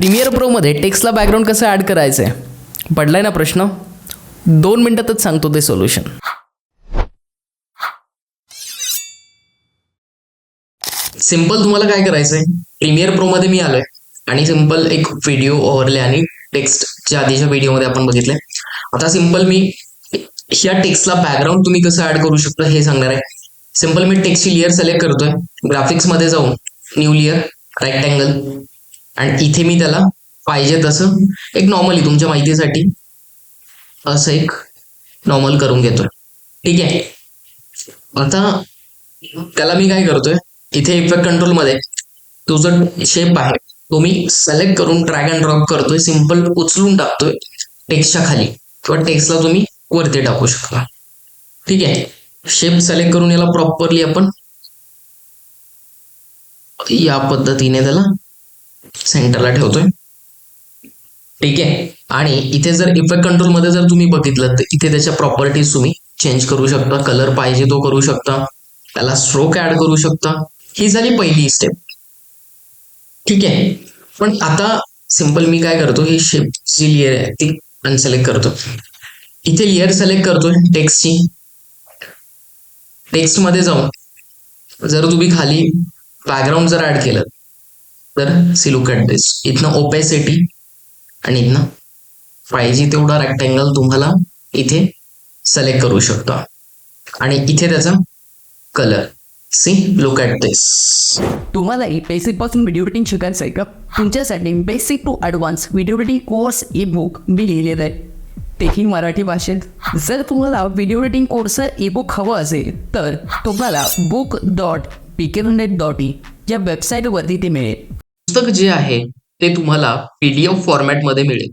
Premier प्रोमध्ये टेक्स्टला background कसं ॲड करायचं आहे पडलाय ना प्रश्न? दोन मिनटातच सांगतो ते सोल्युशन सिंपल तुम्हाला काय करायचं आहे प्रीमियर प्रोमध्ये मी आलोय. आणि सिंपल एक व्हिडिओ ओव्हरले आणि टेक्स्टच्या आधीच्या व्हिडिओमध्ये आपण बघितलंय. आता सिंपल मी ह्या टेक्स्टला बॅकग्राऊंड तुम्ही कसं ऍड करू शकता हे सांगणार आहे. सिंपल मी टेक्स्टची लेअर सिलेक्ट करतोय. ग्राफिक्समध्ये जाऊन न्यू लेअर रेक्टँगल आणि इथे मी त्याला पाहिजे तसं एक नॉर्मली तुमच्या माहितीसाठी. असं एक नॉर्मल करून घेतोय ठीक आहे. आता त्याला मी काय करतोय? इथे इफेक्ट कंट्रोलमध्ये तुझं शेप आहे तो मी सिलेक्ट करून ड्रॅग अँड ड्रॉप करतोय. सिंपल उचलून टाकतोय टेक्स्टच्या खाली. किंवा टेक्स्टला तुम्ही वरती टाकू शकता. ठीक आहे. शेप सिलेक्ट करून याला प्रॉपरली आपण या पद्धतीने त्याला सेंटरला ठेवतोय. ठीक आहे. आणि इथे जर इफेक्ट कंट्रोलमध्ये जर तुम्ही बघितलं तर इथे त्याच्या प्रॉपर्टीज तुम्ही चेंज करू शकता. कलर पाहिजे तो करू शकता. त्याला स्ट्रोक ऍड करू शकता. ही झाली पहिली स्टेप ठीक आहे. पण आता सिंपल मी काय करतो ही शेपची लेअर आहे ती अनसिलेक्ट करतो. इथे लेअर सिलेक्ट करतोय टेक्स्टची टेक्स्टमध्ये जाऊन जर तुम्ही खाली बॅकग्राऊंड जर ऍड केलं तर सी लुक ॲट दिस इथनं ओपेसिटी आणि इथनं पाहिजे तेवढा रेक्टँगल तुम्हाला इथे सिलेक्ट करू शकता. आणि इथे त्याचा colour see look at this तुम्हालाही बेसिकपासून व्हिडिओ एडिटिंग शिकायचं आहे का? तुमच्यासाठी basic to advance video editing course e book मी लिहिलेलं आहे. तेही मराठी भाषेत. जर तुम्हाला व्हिडिओ एडिटिंग कोर्सचं ई बुक हवं असेल तर तुम्हाला book dot P K dot E या वेबसाईटवरती ते मिळेल. पुस्तक जे आहे ते तुम्हाला पीडीएफ फॉर्मॅटमध्ये मिळेल.